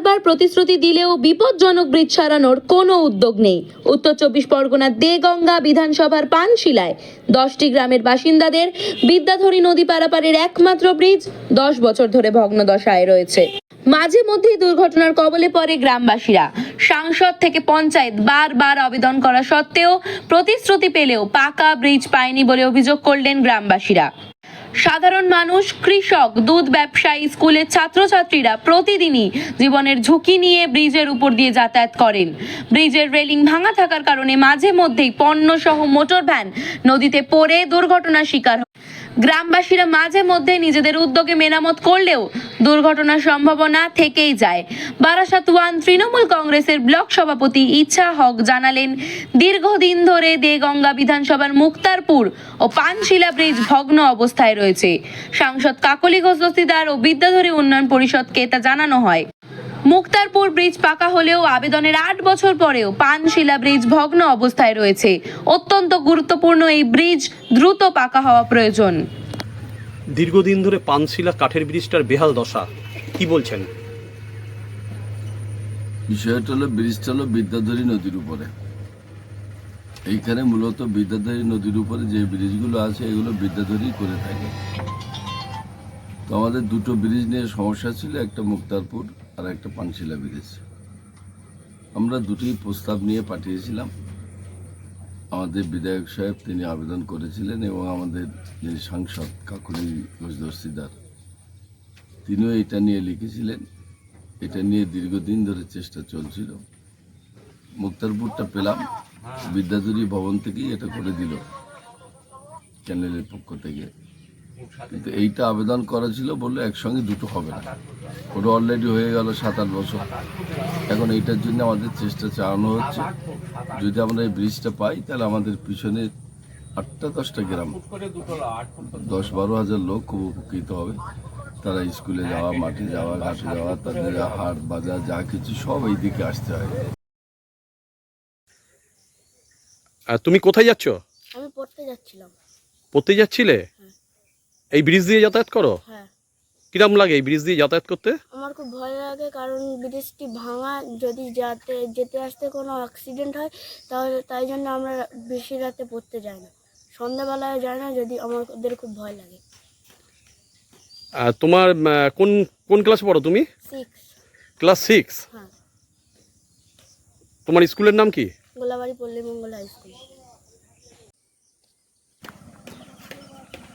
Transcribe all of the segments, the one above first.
বারবার প্রতিশ্রুতি দিলেও বিপজ্জনক ব্রিজ সারানোর কোনো উদ্যোগ নেই। উত্তর চব্বিশ পরগনার দেগঙ্গা বিধানসভার পানশিলায় দশটি গ্রামের বাসিন্দাদের বিদ্যাধরী নদী পারাপারের একমাত্র ব্রিজ দশ বছর ধরে ভগ্নদশায় রয়েছে। মাঝে মধ্যেই দুর্ঘটনার কবলে পড়ে গ্রামবাসীরা। সাংসদ থেকে পঞ্চায়েত বারবার আবেদন করা সত্ত্বেও প্রতিশ্রুতি পেলেও পাকা ব্রিজ পায়নি বলে অভিযোগ করলেন গ্রামবাসীরা। সাধারণ মানুষ, কৃষক, দুধ ব্যবসায়ী, স্কুলের ছাত্রছাত্রীরা প্রতিদিনই জীবনের ঝুঁকি নিয়ে ব্রিজের উপর দিয়ে যাতায়াত করেন। ব্রিজের রেলিং ভাঙা থাকার কারণে মাঝে মধ্যেই পণ্য সহ মোটর ভ্যান নদীতে পড়ে দুর্ঘটনার শিকার গ্রামবাসীরা মাঝে মধ্যে নিজেদের উদ্যোগে মেরামত করলেও দুর্ঘটনার সম্ভাবনা থেকেই যায়। বারাসাত ওয়ান তৃণমূল কংগ্রেসের ব্লক সভাপতি ইচ্ছা হক জানালেন, দীর্ঘদিন ধরে দেগঙ্গা বিধানসভার মুক্তারপুর ও পানশিলা ব্রিজ ভগ্ন অবস্থায় রয়েছে। সাংসদ কাকলি ঘোষ দস্তিদার ও বিদ্যাধরী উন্নয়ন পরিষদকে তা জানানো হয়। মুক্তারপুর ব্রিজ পাকা হলেও আবেদনের আট বছর পরেও পানশিলা ব্রিজ ভগ্ন অবস্থায় রয়েছে। অত্যন্ত গুরুত্বপূর্ণ এই ব্রিজ দ্রুত পাকা হওয়া প্রয়োজন। দীর্ঘদিন ধরে পানশিলা কাঠের ব্রিজটার বেহাল দশা কি বলছেন? বিষয়টা হলো ব্রিজটা হলো বিদ্যাধরী নদীর উপরে। এইখানে মূলত বিদ্যাধরী নদীর উপরে যে ব্রিজগুলো আছে এগুলো বিদ্যাধরী করে থাকে। তো আমাদের দুটো ব্রিজ নিয়ে সমস্যা ছিল একটা মুক্তারপুর আর একটা পানশিলা ব্রিজ আমরা দুটি প্রস্তাব নিয়ে পাঠিয়েছিলাম। আমাদের বিধায়ক সাহেব তিনি আবেদন করেছিলেন এবং আমাদের যিনি সাংসদ কাকুলি ঘোষ দস্তিদার তিনিও এটা নিয়ে লিখেছিলেন। এটা নিয়ে দীর্ঘদিন ধরে চেষ্টা চলছিল। মুক্তারপুরটা পেলাম। বিদ্যাধুরী ভবন থেকেই এটা করে দিল। চ্যানেলের পক্ষ থেকে। কিন্তু এইটা আবেদন করা ছিল বলল একসঙ্গে দুটো হবে না। ওটা অলরেডি হয়ে গেল সাত আট বছর। এখন এইটার জন্য আমাদের চেষ্টা চালানো হচ্ছে। যদি আমরা এই ব্রিজটা পাই তাহলে আমাদের পিছনে আটটা দশটা গ্রাম দশ বারো হাজার লোক খুব উপকৃত হবে। তারা স্কুলে যাওয়া মাঠে যাওয়া ঘাটে যাওয়া তাদের হাট বাজার যা কিছু সব এই দিকে আসতে হয়। আর তুমি কোথায় যাচ্ছ? আমি পড়তে যাচ্ছিলাম। পড়তে যাচ্ছিলে? এই ব্রিজ দিয়ে যাতায়াত করো? হ্যাঁ। কিরম লাগে এই ব্রিজ দিয়ে যাতায়াত করতে? আমার খুব ভয় লাগে কারণ ব্রিজটি ভাঙা যদি যাতে যেতে আসতে কোনো অ্যাক্সিডেন্ট হয় তাহলে তাই জন্য আমরা বেশি রাতে পড়তে যাই না। সন্ধ্যাবেলায় যাই না যদি আমাদের খুব ভয় লাগে। আর তোমার আহ, কোন কোন ক্লাস পড়ো তুমি? সিক্স ক্লাস সিক্স হ্যাঁ। তোমার স্কুলের নাম কি? গোলাবাড়ি পল্লী মঙ্গল হাই স্কুল।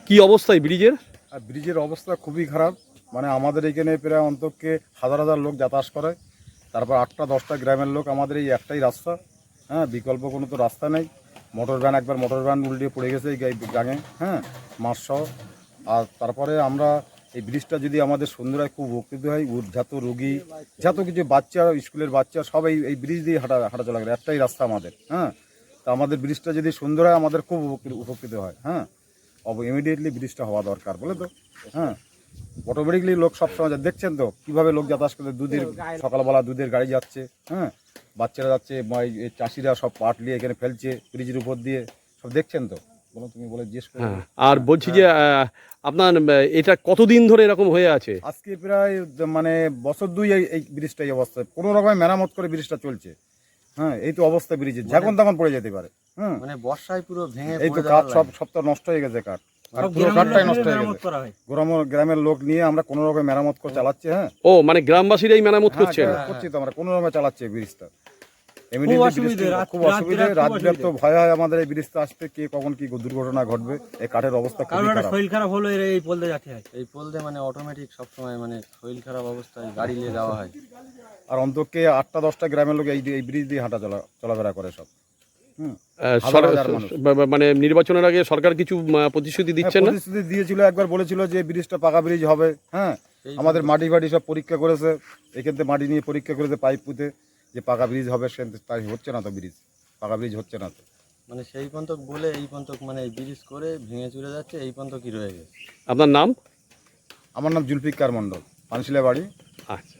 কি অবস্থা ব্রিজের? আর ব্রিজের অবস্থা খুবই খারাপ। মানে আমাদের এখানে প্রায় অন্তকে হাজার হাজার লোক যাতায়াত করে। তারপর আটটা, দশটা গ্রামের লোক আমাদের এই একটাই রাস্তা। হ্যাঁ বিকল্প কোনো তো রাস্তা নেই। মোটর ভ্যান একবার মোটর ভ্যান উল্টে পড়ে গেছে এই গাঙে হ্যাঁ মাসসহ আর তারপরে আমরা এই ব্রিজটা যদি আমাদের সন্ধ্যায় খুব উপকৃত হয় যত রুগী, যত কিছু বাচ্চা, স্কুলের বাচ্চা সবাই এই ব্রিজ দিয়ে হাঁটা হাঁটা চলা করে একটাই রাস্তা আমাদের। হ্যাঁ তা আমাদের ব্রিজটা যদি সুন্দর হয় আমাদের খুব উপকৃত- হয়। হ্যাঁ ইমিডিয়েটলি ব্রিজটা হওয়া দরকার বলে তো? হ্যাঁ। অটোমেটিকলি লোক সবসময় যা- দেখছেন তো? কীভাবে লোক যাতায়াত করে? দুধের সকালবেলা দুধের গাড়ি যাচ্ছে হ্যাঁ? বাচ্চারা যাচ্ছে চাষিরা সব পাট নিয়ে এখানে ফেলছে ব্রিজের উপর দিয়ে। সব দেখছেন তো? বলো তুমি বলে জিজ্ঞেস করো। হ্যাঁ আর বলছি যে আপনার এটা কতদিন ধরে এরকম হয়ে আছে? আজকে প্রায় মানে বছর দুই এই- এই ব্রিজটা এই অবস্থা কোনো রকমের মেরামত করে ব্রিজটা চলছে। হ্যাঁ এই তো অবস্থা ব্রিজের যখন তখন পড়ে যেতে পারে হুম মানে বর্ষায় পুরো ভেঙে এই তো কাঠ সব লাগে। সব তো নষ্ট হয়ে গেছে কাঠ আর পুরো কাঠটাই নষ্ট হয়ে গেছে। গ্রাম গ্রামের লোক নিয়ে আমরা কোনো রকম মেরামত করে চালাচ্ছি হ্যাঁ। ও মানে গ্রামবাসীরাই মেরামত হ্যাঁ, করছে? করছি তো আমরা কোনো রকমে চালাচ্ছি এই ব্রিজটা। খুব অসুবিধা রাত বিরাত তো ভয় হয় আমাদের এই ব্রিজটা আসতে কে কখন কি দুর্ঘটনা ঘটবে এই কাঠের অবস্থা কারণ শরীর খারাপ। হলো এর এই পলতে যাতে হয়। এই পোলতে মানে অটোমেটিক সবসময় মানে শরীর খারাপ অবস্থায় গাড়ি নিয়ে যাওয়া হয়। আর অন্তকে আটটা দশটা গ্রামের লোক এই এই ব্রিজ দিয়ে হাঁটা চলা চলাফেরা করে সব। মানে নির্বাচনের আগে সরকার কিছু প্রতিশ্রুতি দিচ্ছে হ্যাঁ, না? প্রতিশ্রুতি দিয়েছিল একবার বলেছিল যে ব্রিজটা পাকা ব্রিজ হবে হ্যাঁ? আমাদের মাটি ফাটি সব পরীক্ষা করেছে। এখান থেকে মাটি নিয়ে পরীক্ষা করেছে পাইপ পুঁতে যে পাকা ব্রিজ হবে সে তাই হচ্ছে না তো ব্রিজ। পাকা ব্রিজ হচ্ছে না তো। মানে সেই পর্যন্ত বলে এই পর্যন্ত মানে ব্রিজ করে ভেঙে চুরে যাচ্ছে এই পর্যন্ত কি রয়ে গেছে। আপনার নাম? আমার নাম জুলফিকার মণ্ডল পানশিলা বাড়ি আচ্ছা।